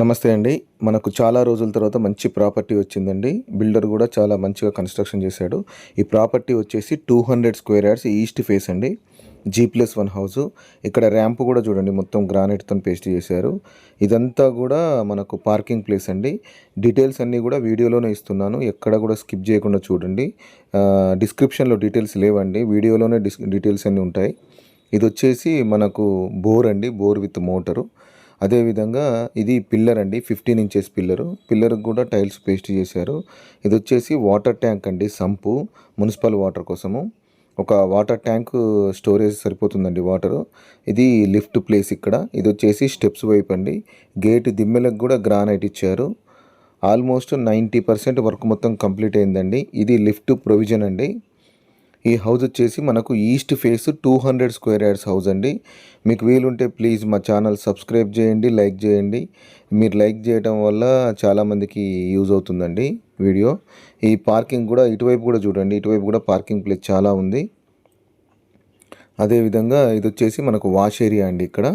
నమస్తే అండి. మనకు చాలా రోజుల తర్వాత మంచి ప్రాపర్టీ వచ్చిందండి. బిల్డర్ కూడా చాలా మంచిగా కన్స్ట్రక్షన్ చేశాడు. ఈ ప్రాపర్టీ వచ్చేసి two hundred square yards east face అండి. G plus one house. ఇక్కడ ర్యాంప్ కూడా చూడండి మొత్తం గ్రానైట్తో పేస్ట్ చేశారు. ఇదంతా కూడా మనకు పార్కింగ్ ప్లేస్ అండి. డీటెయిల్స్ అన్నీ కూడా వీడియోలోనే ఇస్తున్నాను. ఎక్కడ కూడా స్కిప్ చేయకుండా చూడండి. డిస్క్రిప్షన్లో డీటెయిల్స్ లేవండి. వీడియోలోనే డిస్ డీటెయిల్స్ అన్నీ ఉంటాయి. ఇది వచ్చేసి మనకు బోర్ అండి. Bore with motor. అదేవిధంగా ఇది పిల్లర్ అండి ఫిఫ్టీన్ ఇంచెస్ పిల్లరు. పిల్లర్కి కూడా టైల్స్ పేస్ట్ చేశారు. ఇది వచ్చేసి వాటర్ ట్యాంక్ అండి సంపు మున్సిపల్ వాటర్ కోసము. ఒక వాటర్ ట్యాంక్ స్టోరేజ్ సరిపోతుందండి వాటరు. ఇది లిఫ్ట్ ప్లేస్ ఇక్కడ. ఇది వచ్చేసి స్టెప్స్ వైపు అండి. గేట్ దిమ్మెలకు కూడా గ్రానైట్ ఇచ్చారు. ఆల్మోస్ట్ నైంటీ పర్సెంట్ వర్క్ మొత్తం కంప్లీట్ అయిందండి. ఇది లిఫ్ట్ ప్రొవిజన్ అండి. ఈ హౌస్ వచ్చేసి మనకు east face two hundred square yards house అండి. మీకు వీలుంటే ప్లీజ్ మా ఛానల్ సబ్స్క్రైబ్ చేయండి లైక్ చేయండి. మీరు లైక్ చేయడం వల్ల చాలామందికి యూజ్ అవుతుందండి వీడియో. ఈ పార్కింగ్ కూడా ఇటువైపు కూడా చూడండి ఇటువైపు కూడా పార్కింగ్ ప్లేస్ చాలా ఉంది. అదేవిధంగా ఇది వచ్చేసి మనకు వాష్ ఏరియా అండి ఇక్కడ.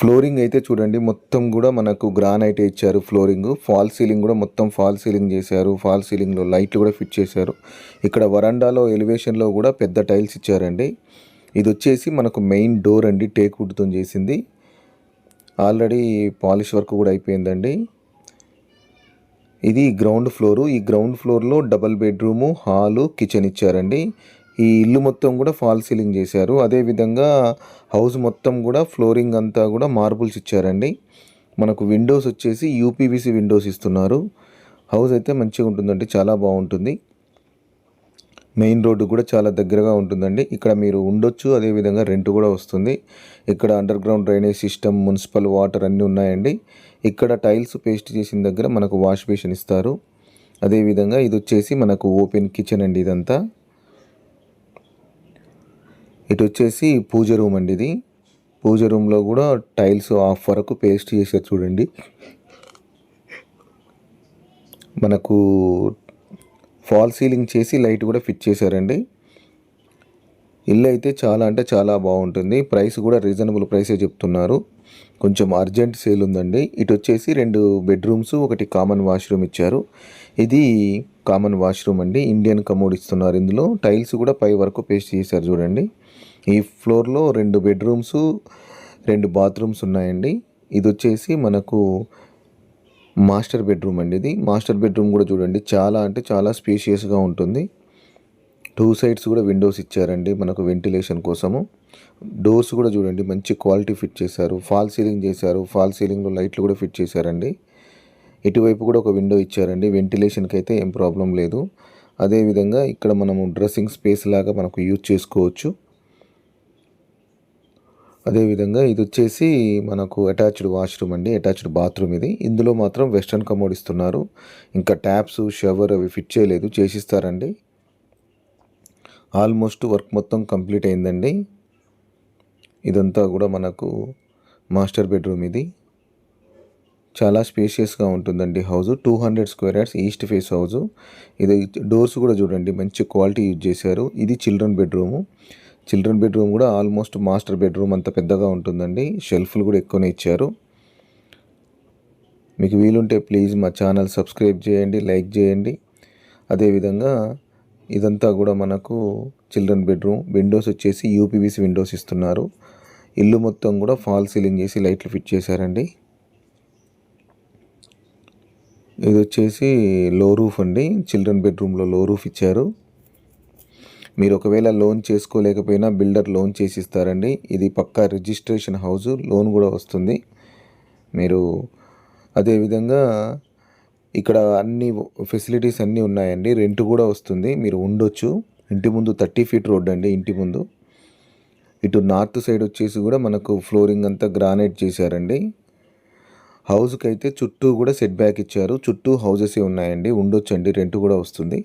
ఫ్లోరింగ్ అయితే చూడండి మొత్తం కూడా మనకు గ్రానైట్ ఇచ్చారు ఫ్లోరింగ్. ఫాల్ సీలింగ్ కూడా మొత్తం ఫాల్ సీలింగ్ చేశారు. ఫాల్ సీలింగ్లో లైట్లు కూడా ఫిట్ చేశారు. ఇక్కడ వరండాలో ఎలివేషన్లో కూడా పెద్ద టైల్స్ ఇచ్చారండి. ఇది వచ్చేసి మనకు మెయిన్ డోర్ అండి టేక్ వుడ్తో చేసింది. ఆల్రెడీ పాలిష్ వర్క్ కూడా అయిపోయిందండి. ఇది గ్రౌండ్ ఫ్లోరు. ఈ గ్రౌండ్ ఫ్లోర్లో డబల్ బెడ్రూము హాలు కిచెన్ ఇచ్చారండి. ఈ ఇల్లు మొత్తం కూడా ఫాల్ సీలింగ్ చేశారు. అదేవిధంగా హౌస్ మొత్తం కూడా ఫ్లోరింగ్ అంతా కూడా మార్బుల్స్ ఇచ్చారండి. మనకు విండోస్ వచ్చేసి యూపీవీసీ విండోస్ ఇస్తున్నారు. హౌస్ అయితే మంచిగా ఉంటుందండి చాలా బాగుంటుంది. మెయిన్ రోడ్డు కూడా చాలా దగ్గరగా ఉంటుందండి. ఇక్కడ మీరు ఉండొచ్చు అదేవిధంగా రెంట్ కూడా వస్తుంది. ఇక్కడ underground drainage system municipal water అన్నీ ఉన్నాయండి. ఇక్కడ టైల్స్ పేస్ట్ చేసిన దగ్గర మనకు వాష్ బేసిన్ ఇస్తారు. అదేవిధంగా ఇది వచ్చేసి మనకు ఓపెన్ కిచెన్ అండి ఇదంతా. ఇటు వచ్చేసి పూజ రూమ్ అండి ఇది. పూజ రూమ్లో కూడా టైల్స్ ఆఫ్ వరకు పేస్ట్ చేశారు చూడండి. మనకు ఫాల్ సీలింగ్ చేసి లైట్ కూడా ఫిట్ చేశారండి. ఇల్లు అయితే చాలా అంటే చాలా బాగుంటుంది. ప్రైస్ కూడా రీజనబుల్ ప్రైసే చెప్తున్నారు. కొంచెం అర్జెంట్ సేల్ ఉందండి. ఇటు వచ్చేసి రెండు బెడ్రూమ్స్ ఒకటి కామన్ వాష్రూమ్ ఇచ్చారు. ఇది కామన్ వాష్రూమ్ అండి. ఇండియన్ కమోడ్ ఇస్తున్నారు ఇందులో. టైల్స్ కూడా పై వరకు పేస్ట్ చేశారు చూడండి. ఈ ఫ్లోర్లో రెండు బెడ్రూమ్స్ రెండు బాత్రూమ్స్ ఉన్నాయండి. ఇది వచ్చేసి మనకు మాస్టర్ బెడ్రూమ్ అండి ఇది. మాస్టర్ బెడ్రూమ్ కూడా చూడండి. చాలా అంటే చాలా స్పేషియస్గా ఉంటుంది. టూ సైడ్స్ కూడా విండోస్ ఇచ్చారండి మనకు వెంటిలేషన్ కోసము. డోర్స్ కూడా చూడండి. మంచి క్వాలిటీ ఫిట్ చేశారు. ఫాల్ సీలింగ్ చేశారు. ఫాల్ సీలింగ్లో లైట్లు కూడా ఫిట్ చేశారండి. ఇటువైపు కూడా ఒక విండో ఇచ్చారండి. వెంటిలేషన్కి అయితే ఏం ప్రాబ్లం లేదు. అదేవిధంగా ఇక్కడ మనము డ్రెస్సింగ్ స్పేస్ లాగా మనకు యూజ్ చేసుకోవచ్చు. అదేవిధంగా ఇది వచ్చేసి మనకు అటాచ్డ్ వాష్రూమ్ అండి. అటాచ్డ్ బాత్రూమ్ ఇది. ఇందులో మాత్రం వెస్ట్రన్ కమోడ్ ఇస్తున్నారు. ఇంకా ట్యాప్స్ షవర్ అవి ఫిట్ చేయలేదు. చేసిస్తారండి. ఆల్మోస్ట్ వర్క్ మొత్తం కంప్లీట్ అయిందండి. ఇదంతా కూడా మనకు మాస్టర్ బెడ్రూమ్ ఇది. చాలా స్పేషియస్గా ఉంటుందండి house two hundred square yards east face house ఇది డోర్స్ కూడా చూడండి మంచి క్వాలిటీ యూజ్ చేశారు. ఇది చిల్డ్రన్ బెడ్రూము చిల్డ్రన్ బెడ్రూమ్ కూడా ఆల్మోస్ట్ మాస్టర్ బెడ్రూమ్ అంత పెద్దగా ఉంటుందండి. షెల్ఫ్లు కూడా ఎక్కువనే ఇచ్చారు. మీకు వీలుంటే ప్లీజ్ మా ఛానల్ సబ్స్క్రైబ్ చేయండి లైక్ చేయండి. అదేవిధంగా ఇదంతా కూడా మనకు చిల్డ్రన్ బెడ్రూమ్ విండోస్ వచ్చేసి యూపీవీసీ విండోస్ ఇస్తున్నారు. ఇల్లు మొత్తం కూడా ఫాల్ సీలింగ్ చేసి లైట్లు ఫిట్ చేశారండి. ఇది వచ్చేసి లో రూఫ్ అండి. చిల్డ్రన్ బెడ్రూమ్లో లో రూఫ్ ఇచ్చారు. మీరు ఒకవేళ లోన్ చేసుకోలేకపోయినా బిల్డర్ లోన్ చేసి ఇస్తారండి ఇది పక్కా రిజిస్ట్రేషన్ హౌస్ లోన్ కూడా వస్తుంది. మీరు అదేవిధంగా ఇక్కడ అన్ని ఫెసిలిటీస్ అన్నీ ఉన్నాయండి. రెంట్ కూడా వస్తుంది. మీరు ఉండొచ్చు. ఇంటి ముందు థర్టీ ఫీట్ రోడ్ అండి ఇంటి ముందు. ఇటు నార్త్ సైడ్ వచ్చేసి కూడా మనకు ఫ్లోరింగ్ అంతా గ్రానైట్ చేశారండి. హౌస్కి అయితే చుట్టూ కూడా సెట్ బ్యాక్ ఇచ్చారు. చుట్టూ హౌజెసే ఉన్నాయండి. ఉండొచ్చండి. రెంట్ కూడా వస్తుంది.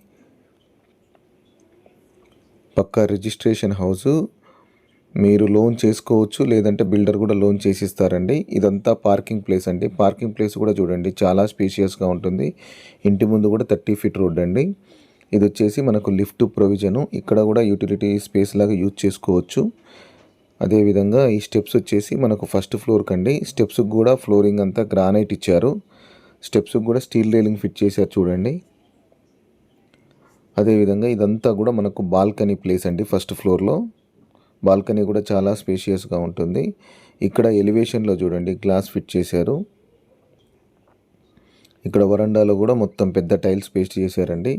పక్కా రిజిస్ట్రేషన్ హౌస్. మీరు లోన్ చేసుకోవచ్చు. లేదంటే బిల్డర్ కూడా లోన్ చేసిస్తారండి. ఇదంతా పార్కింగ్ ప్లేస్ అండి. పార్కింగ్ ప్లేస్ కూడా చూడండి. చాలా స్పేషియస్గా ఉంటుంది. ఇంటి ముందు కూడా థర్టీ ఫీట్ రోడ్ అండి. ఇది వచ్చేసి మనకు లిఫ్ట్ ప్రొవిజను. ఇక్కడ కూడా యూటిలిటీ స్పేస్ లాగా యూజ్ చేసుకోవచ్చు. అదేవిధంగా ఈ స్టెప్స్ వచ్చేసి మనకు ఫస్ట్ ఫ్లోర్ కండి. స్టెప్స్కి కూడా ఫ్లోరింగ్ అంతా గ్రానైట్ ఇచ్చారు. స్టెప్స్కి కూడా స్టీల్ రైలింగ్ ఫిట్ చేశారు చూడండి. అదేవిధంగా ఇదంతా కూడా మనకు బాల్కనీ ప్లేస్ అండి ఫస్ట్ ఫ్లోర్లో బాల్కనీ కూడా చాలా స్పేషియస్గా ఉంటుంది. ఇక్కడ ఎలివేషన్లో చూడండి గ్లాస్ ఫిట్ చేశారు. ఇక్కడ వరండాలో కూడా మొత్తం పెద్ద టైల్స్ పేస్ట్ చేశారండి.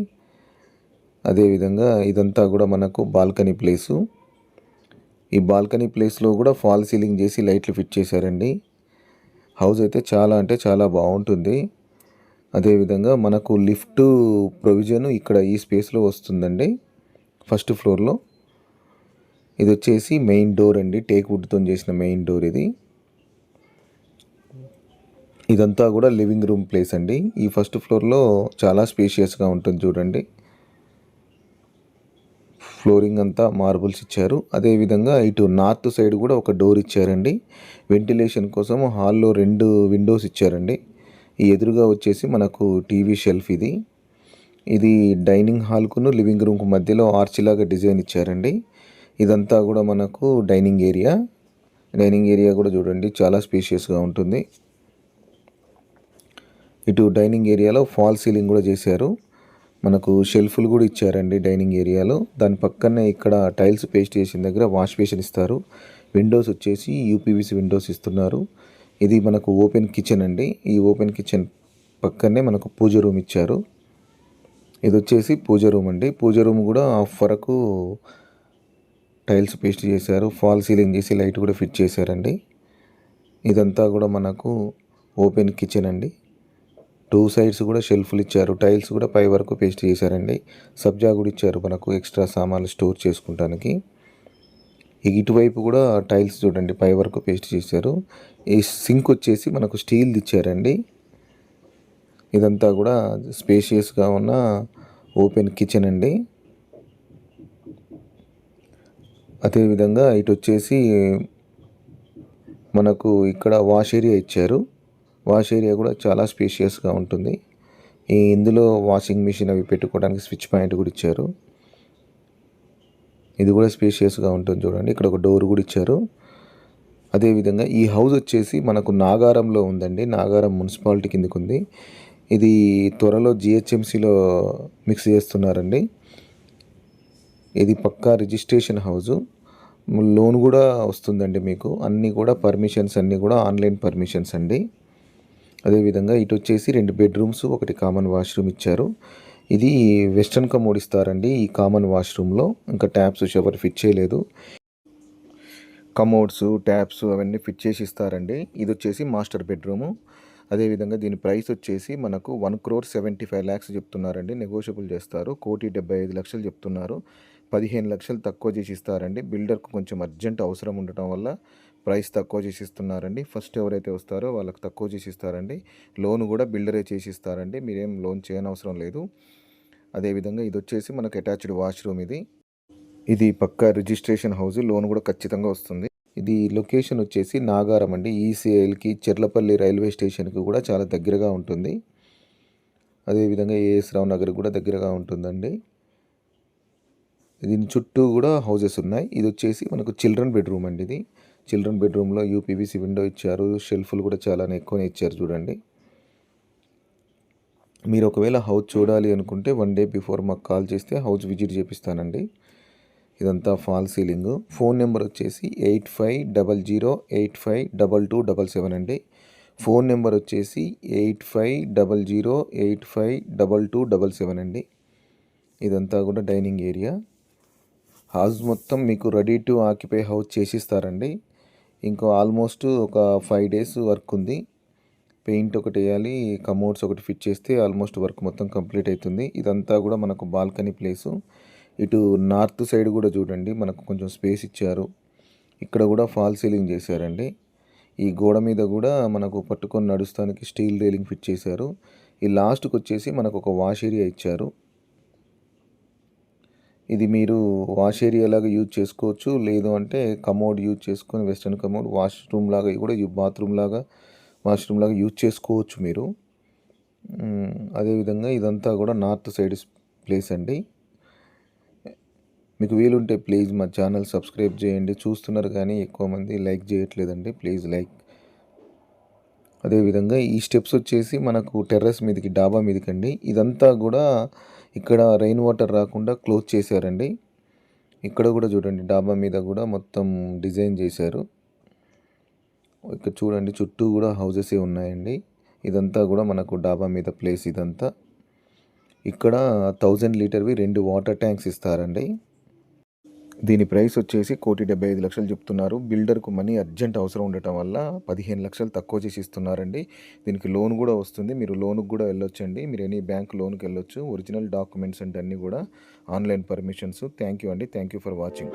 అదేవిధంగా ఇదంతా కూడా మనకు బాల్కనీ ప్లేసు ఈ బాల్కనీ ప్లేస్లో కూడా ఫాల్ సీలింగ్ చేసి లైట్లు ఫిట్ చేశారండి. హౌస్ అయితే చాలా అంటే చాలా బాగుంటుంది. అదేవిధంగా మనకు లిఫ్ట్ ప్రొవిజన్ ఇక్కడ ఈ స్పేస్లో వస్తుందండి. ఫస్ట్ ఫ్లోర్లో. ఇది వచ్చేసి మెయిన్ డోర్ అండి. టేక్ వుడ్తో చేసిన మెయిన్ డోర్ ఇది. ఇదంతా కూడా లివింగ్ రూమ్ ప్లేస్ అండి. ఈ ఫస్ట్ ఫ్లోర్లో చాలా స్పేషియస్గా ఉంటుంది చూడండి. ఫ్లోరింగ్ అంతా మార్బుల్స్ ఇచ్చారు. అదేవిధంగా ఇటు నార్త్ సైడ్ కూడా ఒక డోర్ ఇచ్చారండి. వెంటిలేషన్ కోసం హాల్లో రెండు విండోస్ ఇచ్చారండి. ఈ ఎదురుగా వచ్చేసి మనకు టీవీ షెల్ఫ్ ఇది. ఇది డైనింగ్ హాల్కును లివింగ్ రూమ్కు మధ్యలో ఆర్చ్ లాగా డిజైన్ ఇచ్చారండి. ఇదంతా కూడా మనకు డైనింగ్ ఏరియా. డైనింగ్ ఏరియా కూడా చూడండి చాలా స్పేషియస్గా ఉంటుంది. ఇటు డైనింగ్ ఏరియాలో ఫాల్ సీలింగ్ కూడా చేశారు. మనకు షెల్ఫ్లు కూడా ఇచ్చారండి డైనింగ్ ఏరియాలో. దాని పక్కనే ఇక్కడ టైల్స్ పేస్ట్ చేసిన దగ్గర వాష్ బేసిన్ ఇస్తారు. విండోస్ వచ్చేసి యూపీవీసీ విండోస్ ఇస్తున్నారు. ఇది మనకు ఓపెన్ కిచెన్ అండి. ఈ ఓపెన్ కిచెన్ పక్కనే మనకు పూజ రూమ్ ఇచ్చారు. ఇది వచ్చేసి పూజ రూమ్ అండి. పూజ రూమ్ కూడా హాఫ్ వరకు టైల్స్ పేస్ట్ చేశారు. ఫాల్ సీలింగ్ చేసి లైట్ కూడా ఫిట్ చేశారండి. ఇదంతా కూడా మనకు ఓపెన్ కిచెన్ అండి. టూ సైడ్స్ కూడా షెల్ఫ్లు ఇచ్చారు. టైల్స్ కూడా పై వరకు పేస్ట్ చేశారండి. సబ్జా కూడా ఇచ్చారు మనకు ఎక్స్ట్రా సామాన్లు స్టోర్ చేసుకోవడానికి ఇటువైపు కూడా టైల్స్ చూడండి పై వరకు పేస్ట్ చేశారు. ఈ సింక్ వచ్చేసి మనకు స్టీల్ది ఇచ్చారండి. ఇదంతా కూడా స్పేషియస్గా ఉన్న ఓపెన్ కిచెన్ అండి. అదేవిధంగా ఇటు వచ్చేసి మనకు ఇక్కడ వాష్ ఏరియా ఇచ్చారు. వాష్ ఏరియా కూడా చాలా స్పేషియస్గా ఉంటుంది. ఈ ఇందులో వాషింగ్ మిషన్ అవి పెట్టుకోవడానికి స్విచ్ పాయింట్ కూడా ఇచ్చారు. ఇది కూడా స్పేషియస్గా ఉంటుంది చూడండి. ఇక్కడ ఒక డోర్ కూడా ఇచ్చారు. అదేవిధంగా ఈ హౌస్ వచ్చేసి మనకు నాగారంలో ఉందండి. నాగారం మున్సిపాలిటీ కిందకు ఉంది. ఇది త్వరలో జిహెచ్ఎంసీలో మిక్స్ చేస్తున్నారండి. ఇది పక్కా రిజిస్ట్రేషన్ హౌజు లోన్ కూడా వస్తుందండి మీకు. అన్నీ కూడా పర్మిషన్స్ అన్నీ కూడా ఆన్లైన్ పర్మిషన్స్ అండి. అదేవిధంగా ఇటు వచ్చేసి రెండు బెడ్రూమ్స్ ఒకటి కామన్ వాష్రూమ్ ఇచ్చారు. ఇది వెస్ట్రన్ కమోడ్ ఇస్తారండి ఈ కామన్ వాష్రూమ్లో. ఇంకా ట్యాప్స్ షవర్ ఫిట్ చేయలేదు. కమోడ్స్ ట్యాప్స్ అవన్నీ ఫిట్ చేసి ఇస్తారండి. ఇది వచ్చేసి మాస్టర్ బెడ్రూము. అదేవిధంగా దీని ప్రైస్ వచ్చేసి మనకు one crore seventy five lakhs చెప్తున్నారండి. నెగోషియబుల్ చేస్తారు. కోటి డెబ్బై ఐదు లక్షలు చెప్తున్నారు. పదిహేను లక్షలు తక్కువ చేసి ఇస్తారండి. బిల్డర్కు కొంచెం అర్జెంట్ అవసరం ఉండటం వల్ల ప్రైస్ తక్కువ చేసిస్తున్నారండి. ఫస్ట్ ఎవరైతే వస్తారో వాళ్ళకి తక్కువ చేసి ఇస్తారండి లోన్ కూడా బిల్డరే చేసి ఇస్తారండి మీరేం లోన్ చేయనవసరం లేదు. అదేవిధంగా ఇది వచ్చేసి మనకు అటాచ్డ్ వాష్రూమ్ ఇది. ఇది పక్క రిజిస్ట్రేషన్ హౌస్. లోన్ కూడా ఖచ్చితంగా వస్తుంది. ఇది లొకేషన్ వచ్చేసి నాగారం అండి. ఈసీఐఎల్కి చెర్లపల్లి రైల్వే స్టేషన్కి కూడా చాలా దగ్గరగా ఉంటుంది. అదేవిధంగా ఏఎస్ రావు నగర్ కూడా దగ్గరగా ఉంటుందండి. దీని చుట్టూ కూడా హౌజెస్ ఉన్నాయి. ఇది వచ్చేసి మనకు చిల్డ్రన్ బెడ్రూమ్ అండి ఇది. చిల్డ్రన్ బెడ్రూమ్లో యూపీవీసీ విండో ఇచ్చారు. షెల్ఫ్లు కూడా చాలానే ఎక్కువనే ఇచ్చారు చూడండి. మీరు ఒకవేళ హౌస్ చూడాలి అనుకుంటే వన్ డే బిఫోర్ మాకు కాల్ చేస్తే హౌస్ విజిట్ చేపిస్తానండి. ఇదంతా ఫాల్ సీలింగ్. ఫోన్ నెంబర్ వచ్చేసి eight five double zero eight five double two double seven అండి. ఫోన్ నెంబర్ వచ్చేసి eight five double zero eight five double two double seven అండి. ఇదంతా కూడా డైనింగ్ ఏరియా. హౌస్ మొత్తం మీకు రెడీ టు ఆక్యుపై హౌస్ చేసిస్తారండి. ఇంకో ఆల్మోస్ట్ ఒక ఫైవ్ డేస్ వర్క్ ఉంది. పెయింట్ ఒకటి వేయాలి కమోడ్స్ ఒకటి ఫిట్ చేస్తే ఆల్మోస్ట్ వర్క్ మొత్తం కంప్లీట్ అవుతుంది. ఇదంతా కూడా మనకు బాల్కనీ ప్లేసు. ఇటు నార్త్ సైడ్ కూడా చూడండి మనకు కొంచెం స్పేస్ ఇచ్చారు. ఇక్కడ కూడా ఫాల్ సీలింగ్ చేశారండి. ఈ గోడ మీద కూడా మనకు పట్టుకొని నడుస్తానికి స్టీల్ రైలింగ్ ఫిట్ చేశారు. ఈ లాస్ట్కి వచ్చేసి మనకు ఒక వాష్ ఏరియా ఇచ్చారు. ఇది మీరు వాష్ ఏరియా లాగా యూజ్ చేసుకోవచ్చు. లేదు అంటే కమోడ్ యూజ్ చేసుకొని వెస్ట్రన్ కమోడ్ వాష్రూమ్ లాగా కూడా బాత్రూమ్ లాగా వాష్రూమ్ లాగా యూజ్ చేసుకోవచ్చు మీరు. అదేవిధంగా ఇదంతా కూడా నార్త్ సైడ్ ప్లేస్ అండి. మీకు వీలుంటే ప్లీజ్ మా ఛానల్ సబ్స్క్రైబ్ చేయండి. చూస్తున్నారు కానీ ఎక్కువ మంది లైక్ చేయట్లేదండి. Please like. అదేవిధంగా ఈ స్టెప్స్ వచ్చేసి మనకు టెర్రస్ మీదకి డాబా మీదకి అండి ఇదంతా కూడా ఇక్కడ రెయిన్ వాటర్ రాకుండా క్లోజ్ చేశారండి. ఇక్కడ కూడా చూడండి డాబా మీద కూడా మొత్తం డిజైన్ చేశారు. ఇక్కడ చూడండి చుట్టూ కూడా హౌజెసే ఉన్నాయండి. ఇదంతా కూడా మనకు డాబా మీద ప్లేస్ ఇదంతా. ఇక్కడ థౌజండ్ లీటర్వి రెండు వాటర్ ట్యాంక్స్ ఇస్తారండి. దీని ప్రైస్ వచ్చేసి కోటి డెబ్బై ఐదు లక్షలు చెప్తున్నారు. బిల్డర్కు మనీ అర్జెంట్ అవసరం ఉండటం వల్ల పదిహేను లక్షలు తక్కువ చేసి ఇస్తున్నారండి. దీనికి లోన్ కూడా వస్తుంది. మీరు లోన్కి కూడా వెళ్ళొచ్చండి. మీరు ఎనీ బ్యాంక్ లోన్కి వెళ్ళొచ్చు. ఒరిజినల్ డాక్యుమెంట్స్ అంటే అన్నీ కూడా ఆన్లైన్ పర్మిషన్స్. థ్యాంక్ యూ అండి. Thank you for watching.